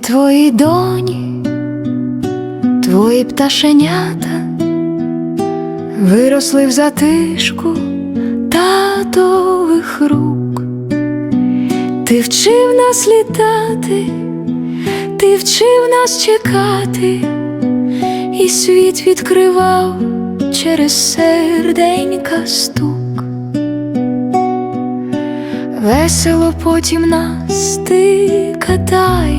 твої доні, твої пташенята виросли в затишку татових рук. Ти вчив нас літати, ти вчив нас чекати, і світ відкривав через серденька стук. Весело потім нас ти катаєш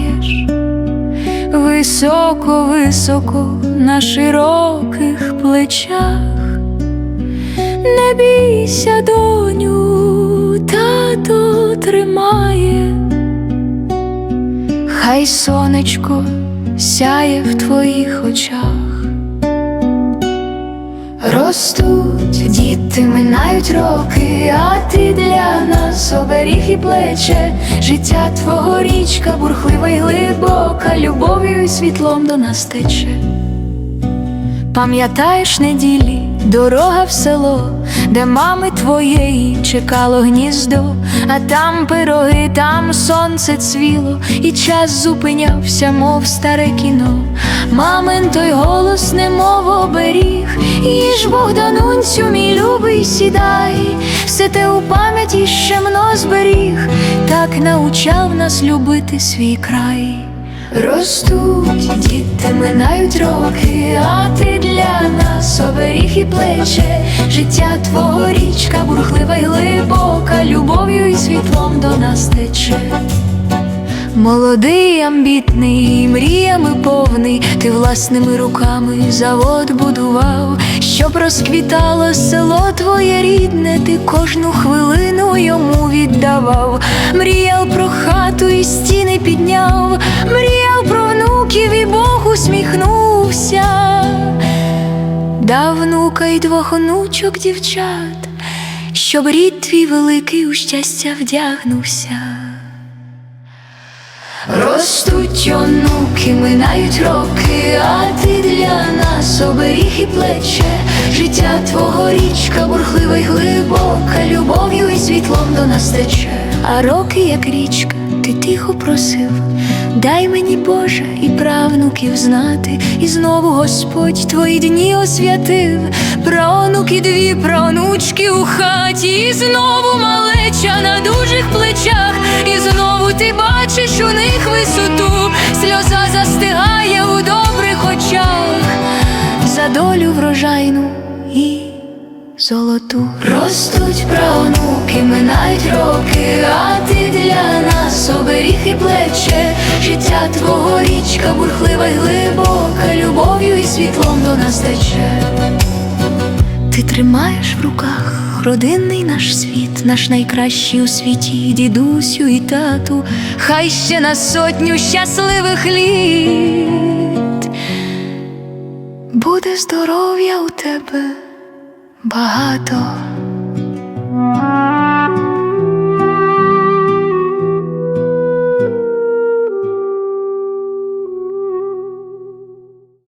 високо, високо на широких плечах. Не бійся, доню, тато тримає, хай сонечко сяє в твоїх очах. Ростуть діти, минають роки, а ти для нас оберіг і плече, життя твого річка, бурхлива й глибока, любов'ю і світлом до нас тече. Пам'ятаєш неділі, дорога в село, де мами твоєї чекало гніздо, а там пироги, там сонце цвіло, і час зупинявся, мов старе кіно. Мамин той голос, немов їж Богданунцю, мій любий, сідай, все те у пам'яті щемно зберіг, так научав нас любити свій край. Ростуть діти, минають роки, а ти для нас оберіг і плече, життя твого річка, бурхлива й глибока, любов'ю і світлом до нас тече. Молодий, амбітний, мріями повний, ти власними руками завод будував, щоб розквітало село твоє рідне, ти кожну хвилину йому віддавав, мріяв про хату і стіни підняв, мріяв про внуків і Бог усміхнувся, дав внука й двох онучок дівчат, щоб рід твій великий у щастя вдягнувся. Ростуть онуки, минають роки, а ти для нас оберіг і плече, життя твого річка, бурхлива й глибока, любов'ю і світлом до нас тече. А роки, як річка, ти тихо просив, дай мені Боже і правнуків знати, і знову Господь твої дні освятив, правнуки дві, правнучки у хаті, і знову малеча на дужих плечах, і знову ти бачиш у них сльоза застигає у добрих очах, за долю врожайну і золоту. Ростуть правнуки, минають роки, а ти для нас оберіг і плече, життя твого річка, бурхлива й глибока, любов'ю і світлом до нас тече. Ти тримаєш в руках родинний наш світ, наш найкращий у світі, дідусю і тату, хай ще на сотню щасливих літ. Буде здоров'я у тебе багато.